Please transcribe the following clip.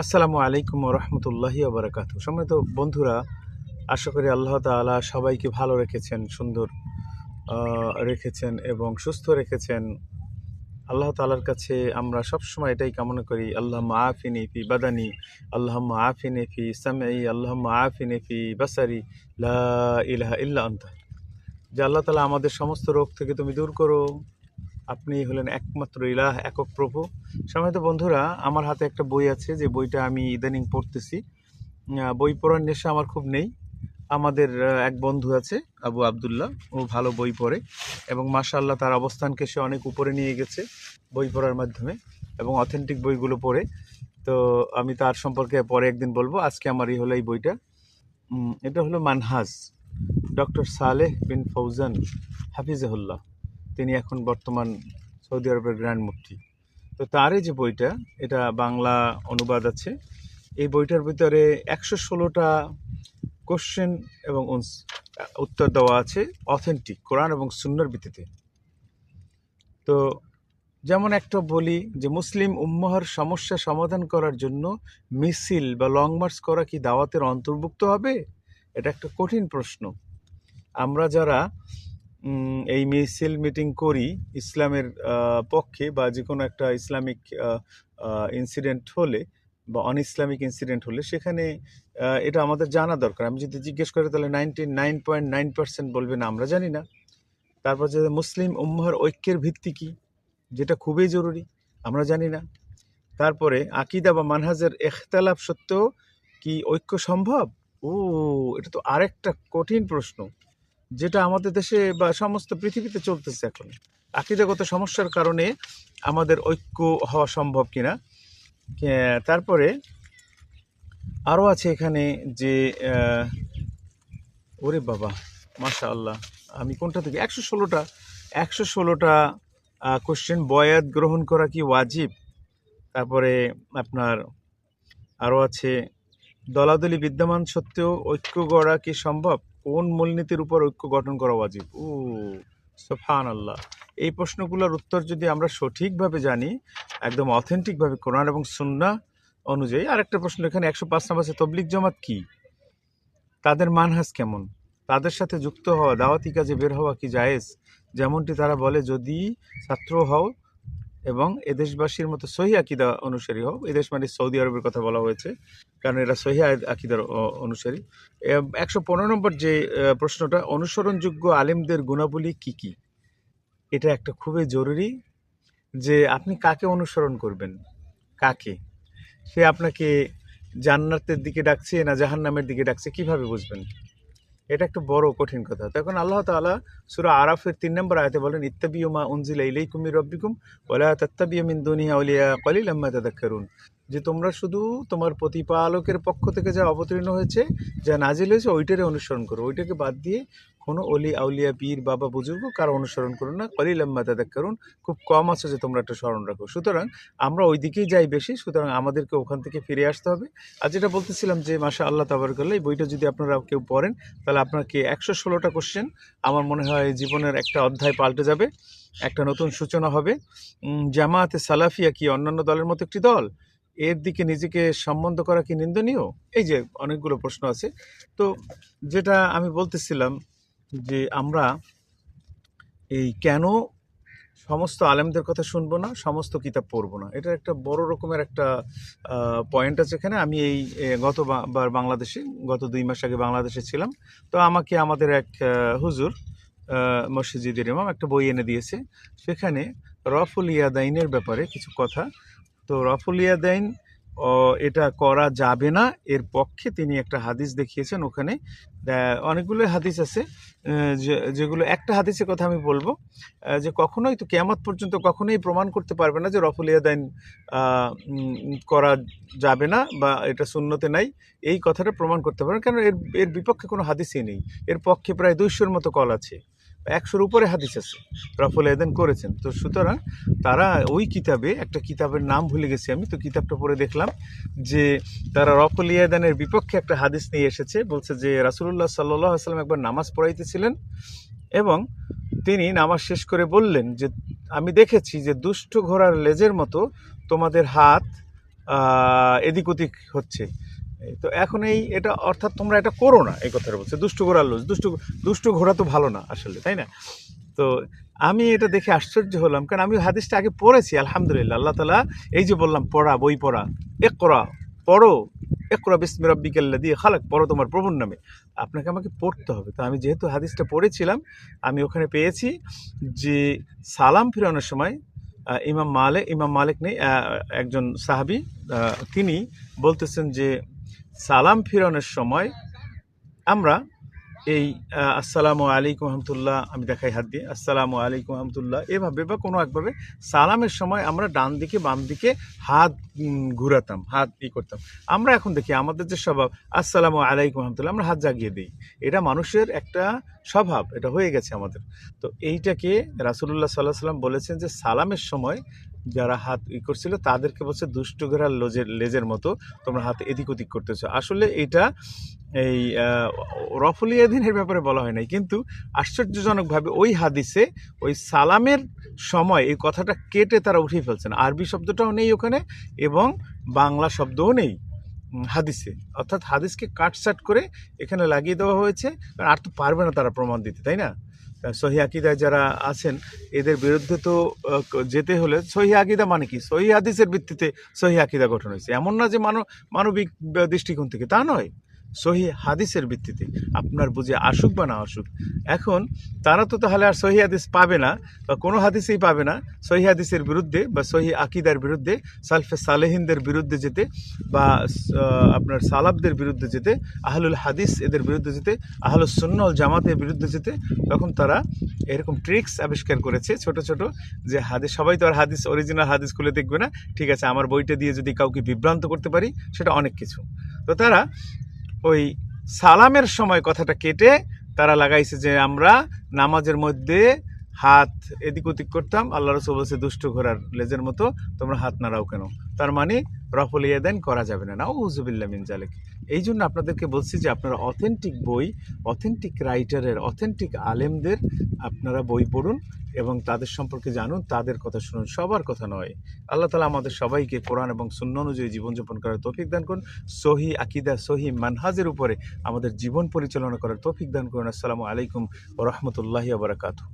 আসসালামু আলাইকুম রহমতুল্লাহি আবরাকাত সম্মানিত বন্ধুরা, আশা করি আল্লাহ তাআলা সবাইকে ভালো রেখেছেন, সুন্দর রেখেছেন এবং সুস্থ রেখেছেন। আল্লাহ তাআলার কাছে আমরা সবসময় এটাই কামনা করি আল্লাহ আফিনি ফি বাদানি আল্লাহ আফিনি ফি সামঈ আল্লাহ আফিনি ফি বাসারি, লা ইলাহা ইল্লা আনতা। যে আল্লাহ তালা আমাদের সমস্ত রোগ থেকে তুমি দূর করো। আপনি হলেন একমাত্র ইলাহ, একক প্রভু। সম্মানিত বন্ধুরা, আমার হাতে একটা বই আছে, যে বইটা আমি ইদানিং পড়তেছি। বই পড়ার নেশা আমার খুব নেই। আমাদের এক বন্ধু আছে, আবু আবদুল্লাহ, ও ভালো বই পড়ে এবং মাশাআল্লাহ তার অবস্থানকে সে অনেক উপরে নিয়ে গেছে বই পড়ার মাধ্যমে এবং অথেন্টিক বইগুলো পড়ে। তো আমি তার সম্পর্কে পরে একদিন বলব। আজকে আমার এই হলো এই বইটা। এটা হলো মানহাজ, ডক্টর সালেহ বিন ফৌজান, হাফিজাহুল্লাহ। তিনি এখন বর্তমান সৌদি আরবের গ্র্যান্ড মুফতি। তো তার এই যে বইটা, এটা বাংলা অনুবাদ আছে। এই বইটার ভিতরে একশো ষোলোটা কোশ্চেন এবং উত্তর দেওয়া আছে অথেন্টিক, কোরআন এবং সুন্নার ভিত্তিতে। তো যেমন একটা বলি যে, মুসলিম উম্মাহর সমস্যা সমাধান করার জন্য মিছিল বা লং মার্চ করা কি দাওয়াতের অন্তর্ভুক্ত হবে? এটা একটা কঠিন প্রশ্ন। আমরা যারা এই মিছিল মিটিং করি ইসলামের পক্ষে বা যে কোনো একটা ইসলামিক ইনসিডেন্ট হলে বা অন ইসলামিক ইনসিডেন্ট হলে সেখানে এটা আমাদের জানা দরকার। আমি যদি জিজ্ঞেস করি তাহলে ninety nine point nine percent বলবে, না, আমরা জানি না। তারপর যে মুসলিম উম্মাহর ঐক্যের ভিত্তি কি? যেটা খুবই জরুরি, আমরা জানি না। তারপরে আকিদা বা মানহাজের এখতালাফ সত্ত্বেও কি ঐক্য সম্ভব? ও, এটা তো আরেকটা কঠিন প্রশ্ন। যেটা আমাদের দেশে বা সমস্ত পৃথিবীতে চলতেছে এখন। আকিদাগত সমস্যার কারণে আমাদের ঐক্য হওয়া সম্ভব কিনা? তারপরে আরও আছে এখানে যে ওরে বাবা মাশা আল্লাহ আমি কোনটা থেকে? একশো ষোলোটা একশো ষোলোটা কোশ্চেন বয়াত গ্রহণ করা কি ওয়াজিব? তারপরে আপনার আরও আছে, দলাদলি বিদ্যমান সত্ত্বেও ঐক্য গড়া কি সম্ভব? কোন মূলনীতির উপর ঐক্য গঠন করা ওয়াজিব? ও সোফান আল্লাহ এই প্রশ্নগুলোর উত্তর যদি আমরা সঠিকভাবে জানি, একদম অথেন্টিকভাবে কোরআন এবং সুন্না অনুযায়ী, আরেকটা প্রশ্ন, এখানে একশো পাঁচ নম্বর আছে তবলিক জামাত কি? তাদের মানহাজ কেমন? তাদের সাথে যুক্ত হওয়া, দাওয়াতি কাজে বের হওয়া কি জায়েজ? যেমনটি তারা বলে, যদি ছাত্র হও এবং এদেশবাসীর মতো সহি আকিদা অনুসারী হও এদেশ মানে সৌদি আরবের কথা বলা হয়েছে, কারণ এরা সহি আকিদার অনুসারী। একশো পনেরো নম্বর যে প্রশ্নটা, অনুসরণযোগ্য আলেমদের গুণাবলী কি কি? এটা একটা খুবই জরুরি যে, আপনি কাকে অনুসরণ করবেন? কাকে? সে আপনাকে জান্নাতের দিকে ডাকছে না জাহান্নামের দিকে ডাকছে, কীভাবে বুঝবেন? এটা একটু বড় কঠিন কথা। তখন আল্লাহ তালা সুরা আরাফের তিন নম্বর আয়তে বলেন ইত্তাবিউমা উনজিলা মির রব্বিকুম ওয়ালা তাত্তাবিউ মিন দুনিহি আউলিয়া কলিলাম মা তাযাক্কারুন যে তোমরা শুধু তোমার প্রতিপালকের পক্ষ থেকে যা অবতীর্ণ হয়েছে যা নাজিল হয়েছে ওইটারে অনুসরণ করো। ওইটাকে বাদ দিয়ে কোনো অলি আউলিয়া পীর বাবা বুজুর্গ কারও অনুসরণ করো না। কলিলাম তাদের তাযাক্কারুন খুব কম আছে যে তোমরা একটা স্মরণ রাখো। সুতরাং আমরা ওই দিকেই যাই বেশি সুতরাং আমাদেরকে ওখান থেকে ফিরে আসতে হবে। আর যেটা বলতেছিলাম যে মাসা আল্লাহ তাবারকাল্লাহ এই বইটা যদি আপনারা কেউ পড়েন তাহলে আপনাকে একশো ষোলোটা কোশ্চেন আমার মনে হয় জীবনের একটা অধ্যায় পাল্টে যাবে। একটা নতুন সূচনা হবে। উম, জামায়াতে সালাফিয়া কি অন্যান্য দলের মতো একটি দল? এর দিকে নিজেকে সম্বন্ধ করা কি নিন্দনীয়? এই যে অনেকগুলো প্রশ্ন আছে। তো যেটা আমি বলতেছিলাম যে আমরা এই কেন সমস্ত আলেমদের কথা শুনব না, সমস্ত কিতাব পড়ব না? এটা একটা বড় রকমের একটা পয়েন্ট আছে এখানে। আমি এই গতবার বাংলাদেশে, গত দুই মাস আগে বাংলাদেশে ছিলাম। তো আমাকে আমাদের এক হুজুর মসজিদের ইমাম একটা বই এনে দিয়েছে। সেখানে রফুল ইয়াদাইনের ব্যাপারে কিছু কথা তো রফুল দেন এটা করা যাবে না। এর পক্ষে তিনি একটা হাদিস দেখিয়েছেন ওখানে। অনেকগুলো হাদিস আছে যেগুলো একটা হাদিসের কথা আমি বলব যে কখনোই তো কেয়ামত পর্যন্ত কখনোই প্রমাণ করতে পারবে না যে রফুল ইয়াদাইন আহ, উম, করা যাবে না বা এটা শূন্যতে নাই। এই কথাটা প্রমাণ করতে পারবে কেন এর এর বিপক্ষে কোনো হাদিসই নেই। এর পক্ষে প্রায় দুইশোর মতো কল আছে। একশোর উপরে হাদিস আছে। রফুল ইয়াদান করেছেন। তো সুতরাং তারা ওই কিতাবে, একটা কিতাবের নাম ভুলে গেছি আমি, তো কিতাবটা পড়ে দেখলাম যে তারা রফুল ইয়াদানের বিপক্ষে একটা হাদিস নিয়ে এসেছে। বলছে যে রাসুল্লাহ সাল্লাহ সাল্লাম একবার নামাজ পড়াইতেছিলেন এবং তিনি নামাজ শেষ করে বললেন যে, আমি দেখেছি যে দুষ্ট ঘোড়ার লেজের মতো তোমাদের হাত এদিক ওদিক হচ্ছে। তো এখন এই এটা অর্থাৎ তোমরা এটা করো না, এই কথাটা বলছে। দুষ্টু ঘোড়ার লোজ দুষ্টু দুষ্টু ঘোড়া তো ভালো না আসলে, তাই না? তো আমি এটা দেখে আশ্চর্য হলাম, কারণ আমি হাদিসটা আগে পড়েছি, আলহামদুলিল্লাহ, আল্লাহ তালা এই যে বললাম, পড়া, বই পড়া এক করা পড়ো এক করা বিসমি রব্বিকাল্লা দিয়ে খালাক, পড়ো তোমার প্রভুর নামে। আপনাকে আমাকে পড়তে হবে। তো আমি যেহেতু হাদিসটা পড়েছিলাম, আমি ওখানে পেয়েছি যে সালাম ফিরানোর সময় ইমাম মালিক ইমাম মালিক নেই একজন সাহাবি তিনি বলতেছেন যে সালাম ফিরানোর সময় আমরা এই আসসালামু আলাইকুম রহমতুল্লাহ আমি দেখাই হাত দিয়ে, আসসালামু আলাইকুম রহমতুল্লাহ এভাবে বা কোনো একভাবে সালামের সময় আমরা ডান দিকে, বাম দিকে হাত ঘুরাতাম, হাত ই করতাম। আমরা এখন দেখি আমাদের যে স্বভাব, আসসালামু আলাইকুম রহমতুল্লাহ আমরা হাত জাগিয়ে দিই। এটা মানুষের একটা স্বভাব, এটা হয়ে গেছে আমাদের। তো এইটাকে রাসুলুল্লাহ সাল্লাহ সাল্লাম বলেছেন যে সালামের সময় যারা হাত ই করছিল তাদেরকে বলছে দুষ্ট ঘেরার লোজের লেজের মতো তোমরা হাত এদিক ওদিক করতেছো। আসলে এটা এই আহ, রফুলিয়াদিনের ব্যাপারে বলা হয় নাই কিন্তু আশ্চর্যজনকভাবে ওই হাদিসে ওই সালামের সময় এই কথাটা কেটে তারা উঠিয়ে ফেলছেন। আরবি শব্দটাও নেই ওখানে এবং বাংলা শব্দও নেই হাদিসে। অর্থাৎ হাদিসকে কাটসাট করে এখানে লাগিয়ে দেওয়া হয়েছে কারণ আর তো পারবে না তারা প্রমাণ দিতে তাই না? সহি আকিদায় যারা আছেন, এদের বিরুদ্ধে তো যেতে হলে সহি আকিদা মানে কি? সহি হাদিসের ভিত্তিতে সহি আকিদা গঠন হয়েছে। এমন না যে মানব মানবিক দৃষ্টিকোণ থেকে। তা নয়। সহি হাদিসের ভিত্তিতে। আপনার বুঝে আসুক বা না আসুক, এখন তারা তো তাহলে আর সহি হাদিস পাবে না, বা কোনো হাদিসেই পাবে না, সহি হাদিসের বিরুদ্ধে বা সহি আকিদার বিরুদ্ধে, সালফে সালেহিনদের বিরুদ্ধে যেতে, বা আপনার সালাবদের বিরুদ্ধে যেতে, আহলুল হাদিস এদের বিরুদ্ধে যেতে আহলুল সুন্নল জামাতের বিরুদ্ধে যেতে, তখন তারা এরকম ট্রিক্স আবিষ্কার করেছে ছোট ছোট, যে হাদিস, সবাই তো আর হাদিস অরিজিনাল হাদিস খুলে দেখবে না, ঠিক আছে, আমার বইটা দিয়ে যদি কাউকে বিভ্রান্ত করতে পারি, সেটা অনেক কিছু। তো তারা ওই সালামের সময় কথাটা কেটে তারা লাগাইছে যে আমরা নামাজের মধ্যে হাত এদিক ওদিক করতাম। আল্লাহ রসুল বলছে, দুষ্ট ঘোরার লেজের মতো তোমরা হাত নাড়াও কেন? তার মানে রফল ইয়াদান করা যাবে না। নাও হুজুবিল্লা মিন জালেক এই জন্য আপনাদেরকে বলছি যে আপনারা অথেন্টিক বই অথেন্টিক রাইটারের অথেন্টিক আলেমদের আপনারা বই পড়ুন এবং তাদের সম্পর্কে জানুন, তাদের কথা শুনুন, সবার কথা নয়। আল্লাহ তালা আমাদের সবাইকে কোরআন এবং শূন্য অনুযায়ী জীবনযাপন করার তৌফিক দান করুন, সহি আকিদা, সহি মানহাজের উপরে আমাদের জীবন পরিচালনা করার তৌফিক দান করুন। আসসালামু আলাইকুম ও রহমতুল্লাহি আবরাকাতু